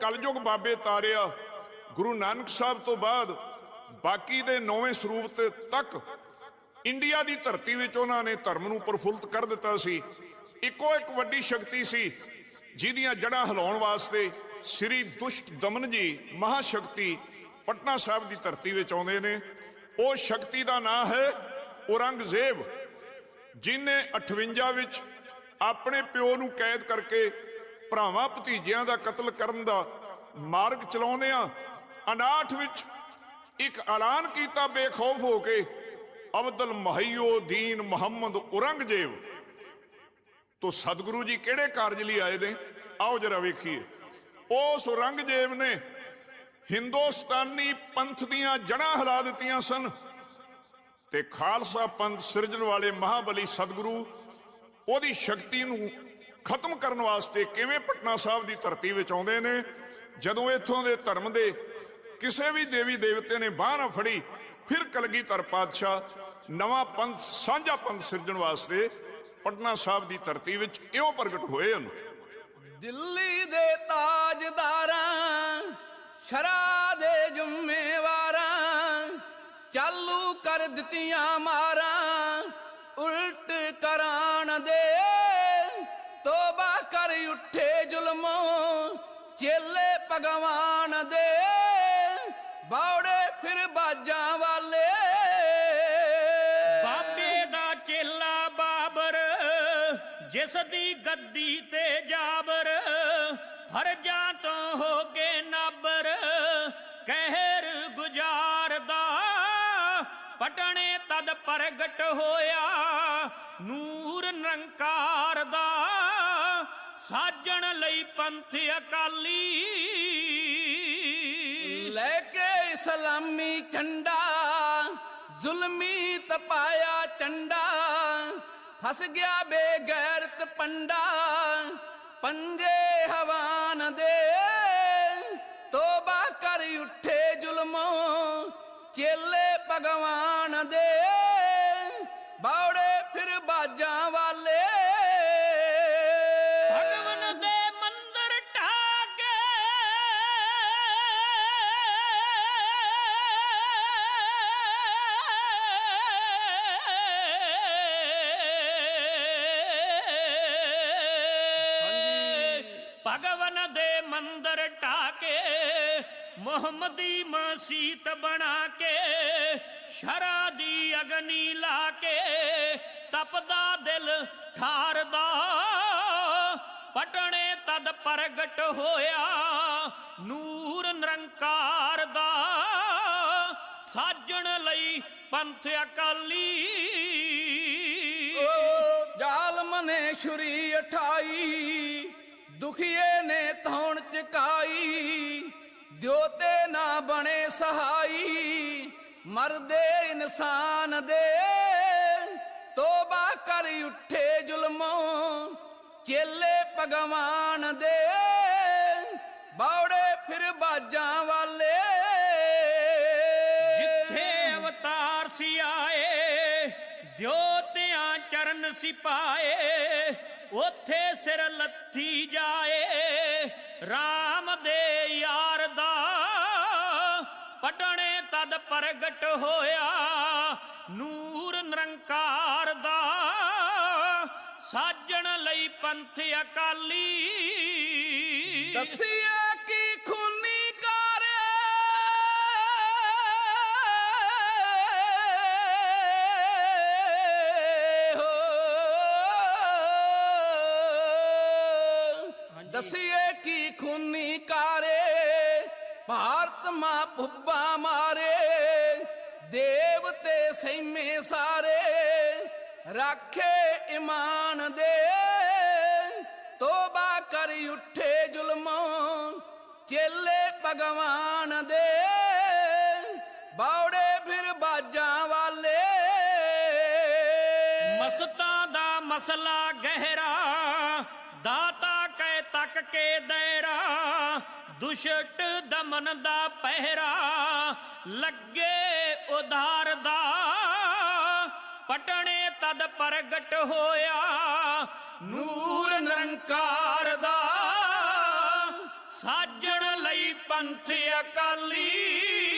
ਕਲਯੁਗ ਬਾਬੇ ਤਾਰਿਆ, ਗੁਰੂ ਨਾਨਕ ਸਾਹਿਬ ਤੋਂ ਬਾਅਦ ਬਾਕੀ ਦੇ ਨੌਵੇਂ ਸਰੂਪ ਤੇ ਤੱਕ ਇੰਡੀਆ ਦੀ ਧਰਤੀ ਵਿੱਚ ਉਹਨਾਂ ਨੇ ਧਰਮ ਨੂੰ ਪ੍ਰਫੁੱਲਤ ਕਰ ਦਿੱਤਾ ਸੀ। ਇੱਕੋ ਇੱਕ ਵੱਡੀ ਸ਼ਕਤੀ ਸੀ, ਜਿਹਦੀਆਂ ਜੜ੍ਹਾਂ ਹਿਲਾਉਣ ਵਾਸਤੇ ਸ੍ਰੀ ਦੁਸ਼ਟ ਦਮਨ ਜੀ ਮਹਾਸ਼ਕਤੀ ਪਟਨਾ ਸਾਹਿਬ ਦੀ ਧਰਤੀ ਵਿੱਚ ਆਉਂਦੇ ਨੇ। ਉਹ ਸ਼ਕਤੀ ਦਾ ਨਾਮ ਹੈ ਔਰੰਗਜ਼ੇਬ ਜਿਨੇ 58 ਵਿੱਚ ਆਪਣੇ ਪਿਓ ਨੂੰ ਕੈਦ ਕਰਕੇ ਭਰਾਵਾਂ ਭਤੀਜਿਆਂ ਦਾ ਕਤਲ ਕਰਨ ਦਾ ਮਾਰਗ ਚਲਾਉਂਦਿਆਂ 59 ਵਿੱਚ ਇੱਕ ਐਲਾਨ ਕੀਤਾ ਬੇਖੌਫ ਹੋ ਕੇ, ਅਬਦੁਲ ਮਹੀਓ ਮੁਹੰਮਦ ਔਰੰਗਜ਼ੇਬ। ਤੋਂ ਸਤਿਗੁਰੂ ਜੀ ਕਿਹੜੇ ਕਾਰਜ ਲਈ ਆਏ ਨੇ? ਆਓ ਜਰਾ ਵੇਖੀਏ। ਉਸ ਔਰੰਗਜ਼ੇਬ ਨੇ ਹਿੰਦੁਸਤਾਨੀ ਪੰਥ ਦੀਆਂ ਜੜ੍ਹਾਂ ਹਿਲਾ ਦਿੱਤੀਆਂ ਸਨ ਤੇ ਖਾਲਸਾ ਪੰਥ ਸਿਰਜਣ ਵਾਲੇ ਮਹਾਬਲੀ ਸਤਿਗੁਰੂ ਉਹਦੀ ਸ਼ਕਤੀ ਨੂੰ ਖਤਮ ਕਰਨ ਵਾਸਤੇ ਕਿਵੇਂ ਪਟਨਾ ਸਾਹਿਬ ਦੀ ਧਰਤੀ ਵਿੱਚ ਆਉਂਦੇ ਨੇ? ਜਦੋਂ ਇੱਥੋਂ ਦੇ ਧਰਮ ਦੇ ਕਿਸੇ ਵੀ ਦੇਵੀ ਦੇਵਤੇ ਨੇ ਬਾਹ ਨਾ ਫੜੀ, ਫਿਰ ਕਲਗੀਧਰ ਪਾਤਸ਼ਾਹ ਨਵਾਂ ਪੰਥ, ਸਾਂਝਾ ਪੰਥ ਸਿਰਜਣ ਵਾਸਤੇ ਪਟਨਾ ਸਾਹਿਬ ਦੀ ਧਰਤੀ ਵਿੱਚ ਇਉਂ ਪ੍ਰਗਟ ਹੋਏ ਹਨ। ਦਿੱਲੀ ਦੇ ਤਾਜਦਾਰਾਂ ਸ਼ਰਾ ਦੇ ਜ਼ਿੰਮੇਵਾਰਾਂ, ਚਾਲੂ ਕਰ ਦਿੱਤੀਆਂ ਮਾਰਾਂ, ਉਲਟ ਕਰਾਣ ਦੇ ਭਗਵਾਨ ਦੇ ਬਾਉੜੇ ਫਿਰ ਬਾਜਾਂ ਵਾਲੇ। ਬਾਬੇ ਦਾ ਚੇਲਾ ਬਾਬਰ, ਜਿਸ ਦੀ ਗੱਦੀ ਤੇ ਜਾਬਰ, ਫਰਜ਼ਾਂ ਤੋਂ ਹੋ ਕੇ ਨਾਬਰ, ਕਹਿਰ ਗੁਜ਼ਾਰਦਾ। ਪਟਣੇ ਤਦ ਪ੍ਰਗਟ ਹੋਇਆ, ਨੂਰ ਨਿਰੰਕਾਰ ਦਾ ਸਾਜਣ ਲਈ ਪੰਥ ਅਕਾਲੀ ਸਲਾਮੀ ਇਸਲਾਮੀ ਝੰਡਾ, ਜ਼ੁਲਮੀ ਤਪਾਇਆ ਚੰਡਾ ਫਸ ਗਿਆ ਬੇਗੈਰਤ ਪੰਡਾ, ਪੰਜੇ ਹਵਾਨ ਦੇ, ਤੋਬਾ ਕਰ ਉੱਠੇ ਜ਼ੁਲਮੋਂ, ਚੇਲੇ ਭਗਵਾਨ ਦੇ, ਬਾਉੜੇ ਫਿਰ ਬਾਜਾਂ ਭਗਵਨ ਦੇ ਮੰਦਰ ਢਾਕੇ, ਮੁਹੰਮਦੀ ਮਸੀਤ ਬਣਾ ਕੇ ਸ਼ਰਾ ਦੀ ਅਗਨੀ ਲਾ ਕੇ ਤਪਦਾ ਦਿਲ ਠਾਰਦਾ। ਪਟਣੇ ਤਦ ਪ੍ਰਗਟ ਹੋਇਆ, ਨੂਰ ਨਿਰੰਕਾਰ ਦਾ। ਸਾਜਣ ਲਈ ਪੰਥ ਅਕਾਲੀ। ਓ ਜ਼ਾਲਮ ਨੇ ਛੁਰੀ ਉਠਾਈ ਦੁਖੀਏ ਨੇ ਧੌਣ ਚਕਾਈ, ਦਿਓ ਤੇ ਨਾ ਬਣੇ ਸਹਾਈ, ਮਰਦੇ ਇਨਸਾਨ ਦੇ। ਤੋਬਾ ਕਰ ਉੱਠੇ ਜ਼ੁਲਮੋਂ ਚੇਲੇ ਭਗਵਾਨ ਦੇ। ਬਾਉੜੇ ਫਿਰ ਬਾਜਾਂ ਵਾਲੇ। ਜਿੱਥੇ ਅਵਤਾਰ ਸੀ ਆਏ ਦਿਓਤਿਆਂ ਚਰਨ ਸਿਪਾਏ। ਉਥੇ ਸਿਰ ਲੱਥੀ ਜਾਏ RAM ਦੇ ਯਾਰ ਦਾ ਪਟਣੇ ਤਦ ਪ੍ਰਗਟ ਹੋਇਆ, ਨੂਰ ਨਿਰੰਕਾਰ ਦਾ ਸਾਜਣ ਲਈ ਪੰਥ ਅਕਾਲੀ। ਦਸਿਆ ਦਸਿਏ ਕੀ ਖੂਨੀ ਕਾਰੇ? ਭਾਰਤ ਮਾ ਭੁੱਬਾ ਮਾਰੇ। ਦੇਵ ਤੇ ਸੈਮੇ ਸਾਰੇ। ਰਾਖੇ ਇਮਾਨ ਦੇ। ਤੋਬਾ ਕਰ ਉੱਠੇ ਜ਼ੁਲਮੋਂ, ਚੇਲੇ ਭਗਵਾਨ ਦੇ। ਬਾਉੜੇ ਫਿਰ ਬਾਜਾਂ ਵਾਲੇ। ਮਸਤਾਂ ਦਾ ਮਸਲਾ ਗਹਿਰਾ, ਦਾਤਾ ਤੱਕ ਕੇ ਦਾਇਰਾ, ਦੁਸ਼ਟ ਦਮਨ ਦਾ ਪਹਿਰਾ, ਲੱਗੇ ਉਧਾਰ ਦਾ ਪਟਣੇ ਤਦ ਪ੍ਰਗਟ ਹੋਇਆ, ਨੂਰ ਨਿਰੰਕਾਰ ਦਾ। ਸਾਜਣ ਲਈ ਪੰਥ ਅਕਾਲੀ।